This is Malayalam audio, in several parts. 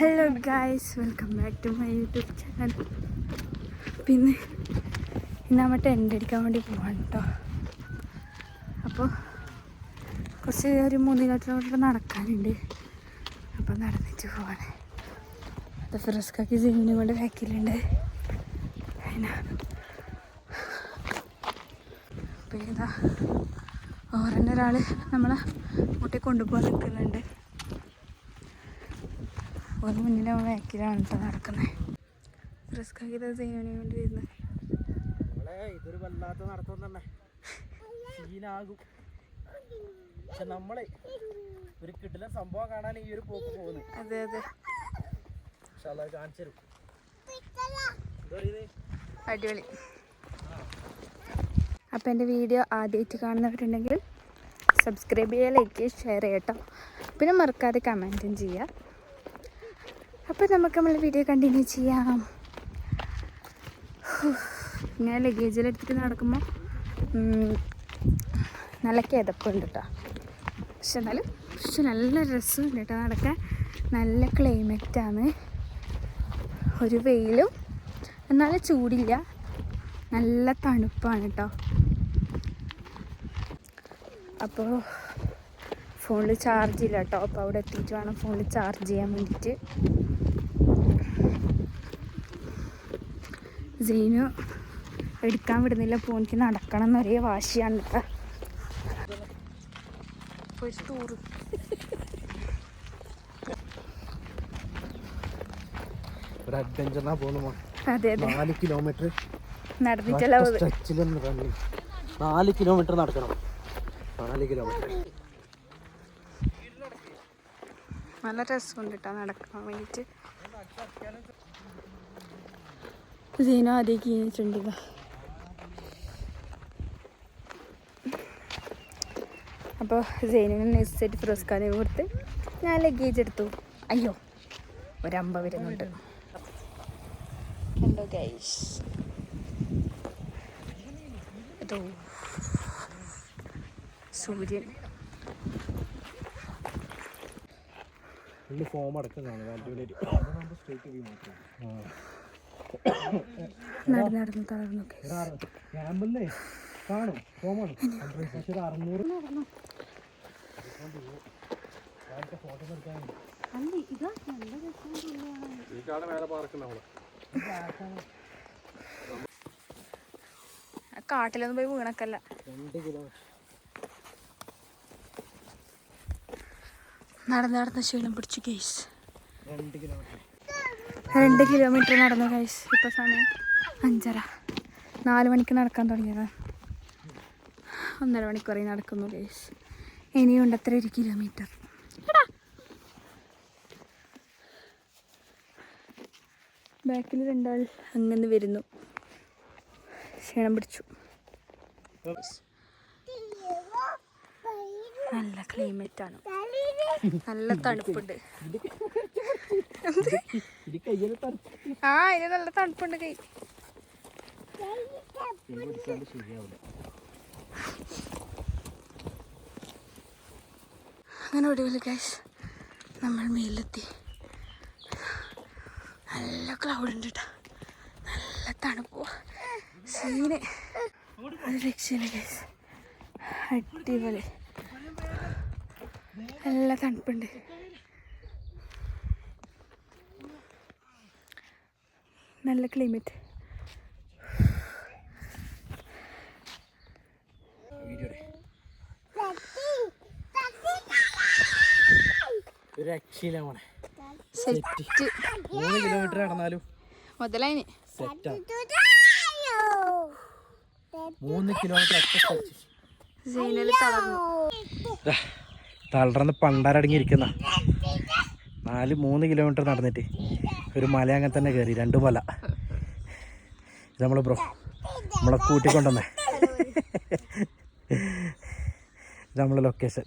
Hello guys welcome back to my YouTube channel പിന്നെ ഇന്ന് നമ്മൾ ടെന്റ് അടിക്കാൻ വേണ്ടി പോവാണ് കേട്ടോ അപ്പോൾ കുറച്ച് ഒരു മൂന്ന് കിലോമീറ്റർ നടക്കാനുണ്ട്. അപ്പോൾ നടന്നിട്ട് പോവാണ്. അത് ഫ്രസ്കാക്കി ജീവിനും കൊണ്ട് ബാക്കിലുണ്ട്. അതിനാ അപ്പോൾ ഇതാ ഓറന്നെ ഒരാൾ നമ്മളെ മുട്ടി കൊണ്ടുപോകാൻ നിൽക്കുന്നുണ്ട് ഒരു മുന്നിലെ ബാക്കിലാണ് കേട്ടോ നടക്കുന്നത് ഫിറസ്കാക്കി ഇത് ജീവനും വേണ്ടി വരുന്നത് നമ്മളെ ഇതൊരു വല്ലാത്ത നടത്തം തന്നെ. സീനാകും. പക്ഷെ നമ്മളെ ഒരു കിടില സംഭവം കാണാൻ ഈ ഒരു പോക്ക് പോകുന്നു അതെ അതെ. കാണിച്ചു തരും. അടിപൊളി. അപ്പോൾ എന്റെ വീഡിയോ ആദ്യമായിട്ട് കാണുന്നവരുണ്ടെങ്കിൽ സബ്സ്ക്രൈബ് ചെയ്യുക ലൈക്ക് ചെയ്യുക ഷെയർ ചെയ്യട്ടോ പിന്നെ മറക്കാതെ കമന്റും ചെയ്യുക. അപ്പോൾ നമുക്ക് നമ്മൾ വീഡിയോ കണ്ടിന്യൂ ചെയ്യാം. ഹൂ. ഞാൻ ലഗേജിലെടുത്തിട്ട് നടക്കുമ്പോൾ നല്ല കിതപ്പുണ്ട് കേട്ടോ പക്ഷെ എന്നാലും പക്ഷെ നല്ല രസമുണ്ട് കേട്ടോ നടക്കാൻ നല്ല ക്ലൈമറ്റാണ് ഒരു വെയിലും എന്നാലും ചൂടില്ല. നല്ല തണുപ്പാണ് കേട്ടോ അപ്പോൾ ഫോണിൽ ചാർജ് ഇല്ല കേട്ടോ അപ്പോൾ അവിടെ എത്തിയിട്ട് വേണം ഫോണിൽ ചാർജ് ചെയ്യാൻ വേണ്ടിയിട്ട്. സീനു എടുക്കാൻ വിടുന്നില്ല. ഫോണിക്ക് നടക്കണം എന്നൊരേ വാശിയാണ് കേട്ടോ ഒരു ടൂറ് ഒരു അഡ്വഞ്ചറിനാ പോകുന്നു അതെ അതെ. നാല് കിലോമീറ്റർ നടന്നിട്ടല്ല സ്ട്രെച്ചിലൊന്ന് നാല് കിലോമീറ്റർ നടക്കണം. നാല് കിലോമീറ്റർ നല്ല രസമുണ്ട് കേട്ടോ നടക്കാൻ വേണ്ടിയിട്ട്. സീന ആദ്യം കീഞ്ഞിട്ടുണ്ട്. അപ്പോൾ സൈനിന് നെക്സ്റ്റ് പുരസ്കാരം കൊടുത്ത് ഞാൻ ലഗേജ് എടുത്തു. അയ്യോ ഒരമ്പ വരുന്നുണ്ട്. കണ്ടോ സൂര്യൻ. ഫുള്ള് ഫോം അടക്കം കാണും. ക്യാമ്പിലേ കാണും. ഫോമാണ് പക്ഷേ ഒരു അറുന്നൂറ്. രസം കാട്ടിലൊന്നും പോയി വീണക്കല്ല രണ്ട് കിലോമീറ്റർ നടന്ന് നടന്ന് ശീലം പിടിച്ചു കേസ് രണ്ട് കിലോമീറ്റർ നടന്നു കൈസ് ഇപ്പൊ സമയം അഞ്ചര. നാല് മണിക്ക് നടക്കാൻ തുടങ്ങിയത്. ഒന്നര മണിക്കൂറേ നടക്കുന്നു കൈസ് ഇനിയുണ്ട് അത്ര ഒരു കിലോമീറ്റർ ബാക്കിൽ രണ്ടാൾ അങ്ങനെ വരുന്നു. ക്ഷീണം പിടിച്ചു. നല്ല ക്ലൈമറ്റ് ആണ്. നല്ല തണുപ്പുണ്ട്. ആ ഇത് നല്ല തണുപ്പുണ്ട് കൈ. അങ്ങനെ ഒടുവിൽ ഗൈസ് നമ്മൾ മേലെത്തി. നല്ല ക്ലൗഡ് ഉണ്ട് കേട്ടോ നല്ല തണുപ്പ് സീന് ഒരു രക്ഷയില്ല ഗൈസ് അടിപൊളി. നല്ല തണുപ്പുണ്ട്. നല്ല ക്ലൈമറ്റ് രക്ഷയില്ല മോനെ. സെറ്റ് മൂന്ന് കിലോമീറ്റർ നടന്നാലും മുതലായിന്. മൂന്ന് കിലോമീറ്റർ തളർന്നു പണ്ടാരടങ്ങിയിരിക്കുന്ന. നാല് മൂന്ന് കിലോമീറ്റർ നടന്നിട്ട് ഒരു മല അങ്ങനെ തന്നെ കയറി രണ്ട് മല. ഇത് നമ്മൾ ബ്രോ നമ്മളെ കൂട്ടിക്കൊണ്ടുവന്നേ. ഇത് നമ്മളെ ലൊക്കേഷൻ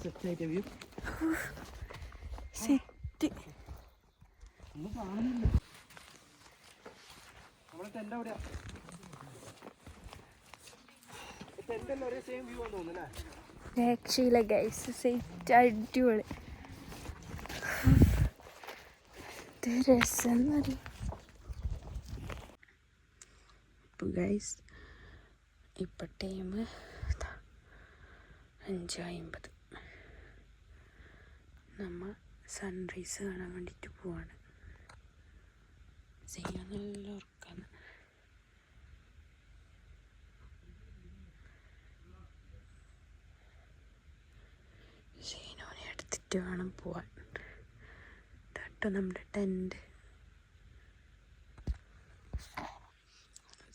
അല്ലേ രക്ഷയില്ല ഗൈസ് സെറ്റ് അടിപൊളി രസം അപ്പോൾ ഗൈസ് ഇപ്പം ടൈം അഞ്ച് അമ്പത് നമ്മൾ സൺറൈസ് കാണാൻ വേണ്ടിയിട്ട് പോവാണ്. ചെയ്യാൻ നല്ല ഉറക്കാണ്. സീനോനെ എടുത്തിട്ട് വേണം പോവാൻ. കേട്ടോ നമ്മുടെ ടെന്റ്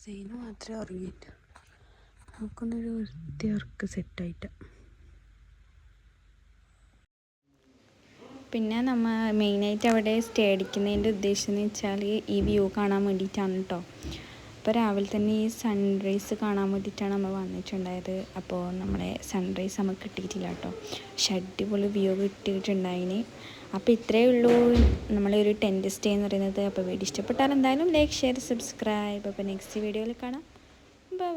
സീനു മാത്രമേ ഉറങ്ങിയിട്ട് നമുക്കൊന്നൊരു വൃത്തി ഉറക്ക് സെറ്റായിട്ട് പിന്നെ നമ്മൾ മെയിനായിട്ട് അവിടെ സ്റ്റേ അടിക്കുന്നതിന്റെ ഉദ്ദേശം എന്ന് വെച്ചാൽ ഈ വ്യൂ കാണാൻ വേണ്ടിയിട്ടാണ് കേട്ടോ അപ്പോൾ രാവിലെ തന്നെ ഈ സൺറൈസ് കാണാൻ വേണ്ടിയിട്ടാണ് നമ്മൾ വന്നിട്ടുണ്ടായത്. അപ്പോൾ നമ്മളെ സൺറൈസ് നമുക്ക് കിട്ടിയിട്ടില്ല കേട്ടോ പക്ഷെ അടിപൊളി വ്യൂ കിട്ടിയിട്ടുണ്ടായിന്. അപ്പോൾ ഇത്രയേ ഉള്ളൂ. നമ്മളെ ഒരു ടെന്റ് സ്റ്റേ എന്ന് പറയുന്നത്. അപ്പോൾ വീഡിയോ ഇഷ്ടപ്പെട്ടാൽ എന്തായാലും ലൈക്ക് ഷെയർ സബ്സ്ക്രൈബ് അപ്പോൾ നെക്സ്റ്റ് വീഡിയോയിൽ കാണാം. ബൈ